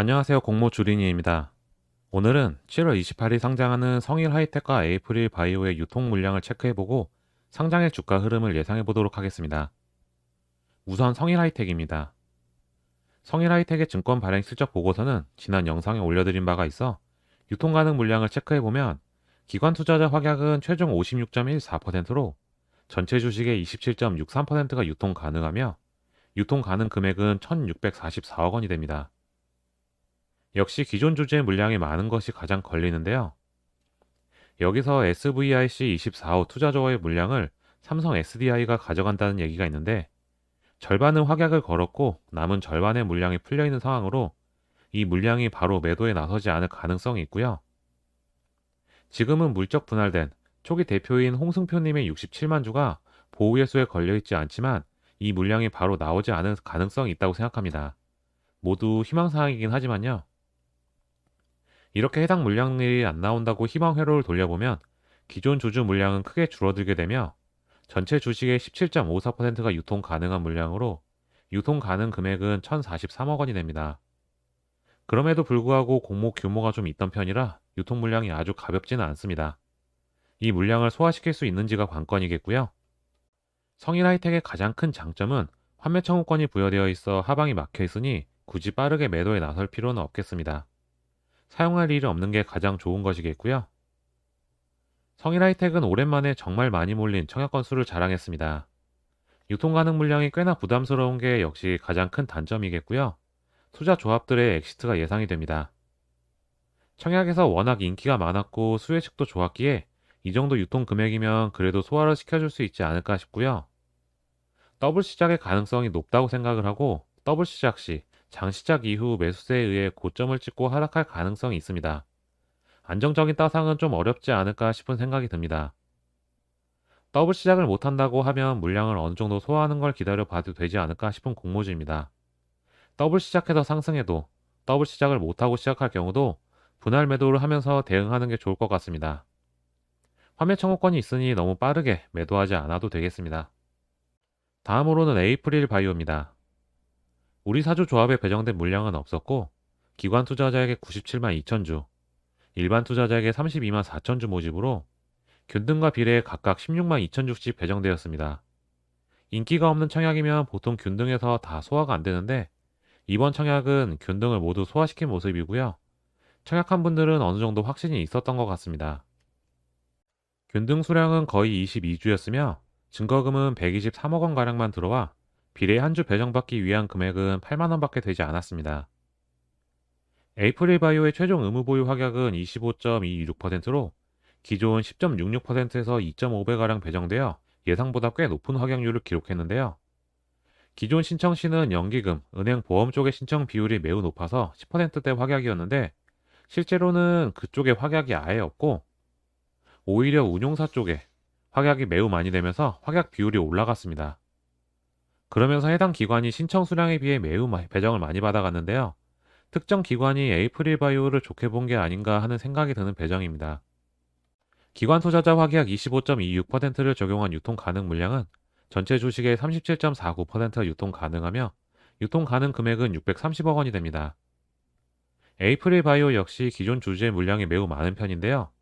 안녕하세요. 공모 주린이입니다. 오늘은 7월 28일 상장하는 성일 하이텍과 에이프릴 바이오의 유통 물량을 체크해보고 상장의 주가 흐름을 예상해보도록 하겠습니다. 우선 성일 하이텍입니다. 성일 하이텍의 증권 발행 실적 보고서는 지난 영상에 올려드린 바가 있어 유통 가능 물량을 체크해보면 기관 투자자 확약은 최종 56.14%로 전체 주식의 27.63%가 유통 가능하며 유통 가능 금액은 1,644억 원이 됩니다. 역시 기존 주주의 물량이 많은 것이 가장 걸리는데요. 여기서 SVIC 24호 투자조의 물량을 삼성 SDI가 가져간다는 얘기가 있는데 절반은 확약을 걸었고 남은 절반의 물량이 풀려 있는 상황으로 이 물량이 바로 매도에 나서지 않을 가능성이 있고요. 지금은 물적 분할된 초기 대표인 홍승표님의 67만 주가 보호예수에 걸려 있지 않지만 이 물량이 바로 나오지 않을 가능성이 있다고 생각합니다. 모두 희망사항이긴 하지만요. 이렇게 해당 물량이 안 나온다고 희망 회로를 돌려보면 기존 주주 물량은 크게 줄어들게 되며 전체 주식의 17.54%가 유통 가능한 물량으로 유통 가능 금액은 1,043억 원이 됩니다. 그럼에도 불구하고 공모 규모가 좀 있던 편이라 유통 물량이 아주 가볍지는 않습니다. 이 물량을 소화시킬 수 있는지가 관건이겠고요. 성일 하이텍의 가장 큰 장점은 환매 청구권이 부여되어 있어 하방이 막혀 있으니 굳이 빠르게 매도에 나설 필요는 없겠습니다. 사용할 일이 없는 게 가장 좋은 것이겠고요. 성일 하이텍은 오랜만에 정말 많이 몰린 청약 건수를 자랑했습니다. 유통 가능 물량이 꽤나 부담스러운 게 역시 가장 큰 단점이겠고요. 투자 조합들의 엑시트가 예상이 됩니다. 청약에서 워낙 인기가 많았고 수혜측도 좋았기에 이 정도 유통 금액이면 그래도 소화를 시켜줄 수 있지 않을까 싶고요. 더블 시작의 가능성이 높다고 생각을 하고 더블 시작 시 장시작 이후 매수세에 의해 고점을 찍고 하락할 가능성이 있습니다. 안정적인 따상은 좀 어렵지 않을까 싶은 생각이 듭니다. 더블 시작을 못한다고 하면 물량을 어느 정도 소화하는 걸 기다려 봐도 되지 않을까 싶은 공모주입니다. 더블 시작해서 상승해도 더블 시작을 못하고 시작할 경우도 분할 매도를 하면서 대응하는 게 좋을 것 같습니다. 환매 청구권이 있으니 너무 빠르게 매도하지 않아도 되겠습니다. 다음으로는 에이프릴 바이오입니다. 우리 사주 조합에 배정된 물량은 없었고 기관 투자자에게 97만 2천 주, 일반 투자자에게 32만 4천 주 모집으로 균등과 비례해 각각 16만 2천 주씩 배정되었습니다. 인기가 없는 청약이면 보통 균등에서 다 소화가 안 되는데 이번 청약은 균등을 모두 소화시킨 모습이고요. 청약한 분들은 어느 정도 확신이 있었던 것 같습니다. 균등 수량은 거의 22주였으며 증거금은 123억 원가량만 들어와 비례 한 주 배정받기 위한 금액은 8만 원밖에 되지 않았습니다. 에이프릴 바이오의 최종 의무 보유 확약은 25.26%로 기존 10.66%에서 2.5배가량 배정되어 예상보다 꽤 높은 확약률을 기록했는데요. 기존 신청 시는 연기금, 은행 보험 쪽의 신청 비율이 매우 높아서 10%대 확약이었는데 실제로는 그쪽에 확약이 아예 없고 오히려 운용사 쪽에 확약이 매우 많이 되면서 확약 비율이 올라갔습니다. 그러면서 해당 기관이 신청 수량에 비해 매우 배정을 많이 받아갔는데요. 특정 기관이 에이프릴 바이오를 좋게 본 게 아닌가 하는 생각이 드는 배정입니다. 기관 투자자 확약 25.26%를 적용한 유통 가능 물량은 전체 주식의 37.49%가 유통 가능하며 유통 가능 금액은 630억 원이 됩니다. 에이프릴 바이오 역시 기존 주주의 물량이 매우 많은 편인데요.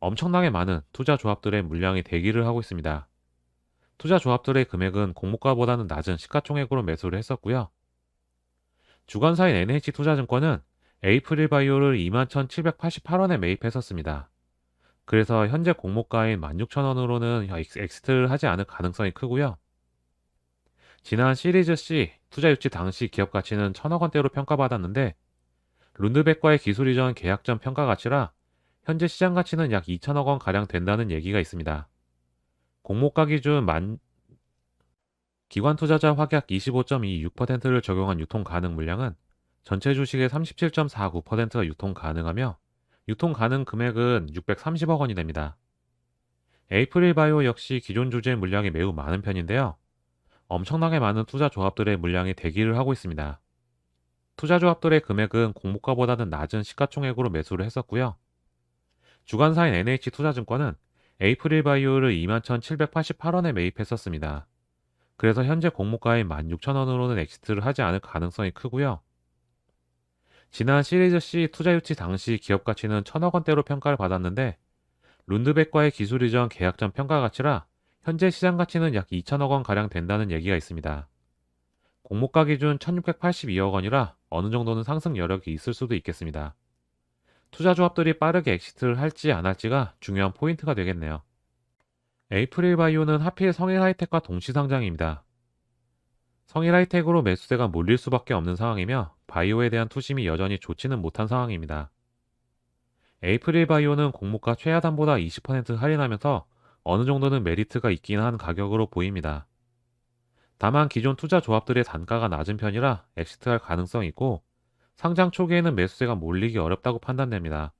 엄청나게 많은 투자 조합들의 물량이 대기를 하고 있습니다. 투자 조합들의 금액은 공모가보다는 낮은 시가총액으로 매수를 했었고요. 주관사인 NH투자증권은 에이프릴 바이오를 21,788원에 매입했었습니다. 그래서 현재 공모가인 16,000원으로는 엑스트를 하지 않을 가능성이 크고요. 지난 시리즈 C 투자 유치 당시 기업 가치는 1,000억 원대로 평가받았는데 룬드백과의 기술 이전 계약 전 평가 가치라 현재 시장 가치는 약 2천억 원 가량 된다는 얘기가 있습니다. 공모가 기 준 만 기관 투자자 확약 25.26%를 적용한 유통 가능 물량은 전체 주식의 37.49%가 유통 가능하며 유통 가능 금액은 630억 원이 됩니다. 에이프릴 바이오 역시 기존 주주의 물량이 매우 많은 편인데요. 엄청나게 많은 투자 조합들의 물량이 대기를 하고 있습니다. 투자 조합들의 금액은 공모가보다는 낮은 시가총액으로 매수를 했었고요. 주관사인 NH투자증권은 에이프릴 바이오를 21,788원에 매입했었습니다. 그래서 현재 공모가인 16,000원으로는 엑시트를 하지 않을 가능성이 크고요. 지난 시리즈 C 투자 유치 당시 기업 가치는 천억 원대로 평가를 받았는데 룬드백과의 기술 이전 계약 전 평가 가치라 현재 시장 가치는 약 2천억 원 가량 된다는 얘기가 있습니다. 공모가 기준 1682억 원이라 어느 정도는 상승 여력이 있을 수도 있겠습니다. 투자 조합들이 빠르게 엑시트를 할지 안 할지가 중요한 포인트가 되겠네요. 에이프릴 바이오는 하필 성일 하이텍과 동시 상장입니다. 성일 하이텍으로 매수세가 몰릴 수밖에 없는 상황이며 바이오에 대한 투심이 여전히 좋지는 못한 상황입니다. 에이프릴 바이오는 공모가 최하단보다 20% 할인하면서 어느 정도는 메리트가 있긴 한 가격으로 보입니다. 다만 기존 투자 조합들의 단가가 낮은 편이라 엑시트할 가능성이 있고 상장 초기에는 매수세가 몰리기 어렵다고 판단됩니다.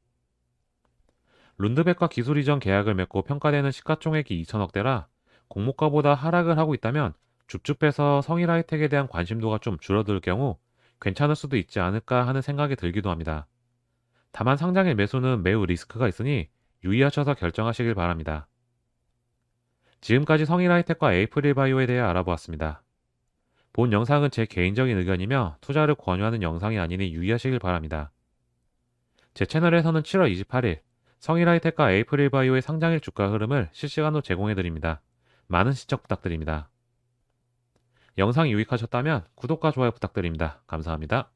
룬드백과 기술 이전 계약을 맺고 평가되는 시가총액이 2천억대라 공모가보다 하락을 하고 있다면 줍줍 빼서 성일 하이텍에 대한 관심도가 좀 줄어들 경우 괜찮을 수도 있지 않을까 하는 생각이 들기도 합니다. 다만 상장의 매수는 매우 리스크가 있으니 유의하셔서 결정하시길 바랍니다. 지금까지 성일 하이텍과 에이프릴 바이오에 대해 알아보았습니다. 본 영상은 제 개인적인 의견이며 투자를 권유하는 영상이 아니니 유의하시길 바랍니다. 제 채널에서는 7월 28일 성일 하이텍과 에이프릴 바이오의 상장일 주가 흐름을 실시간으로 제공해 드립니다. 많은 시청 부탁드립니다. 영상이 유익하셨다면 구독과 좋아요 부탁드립니다. 감사합니다.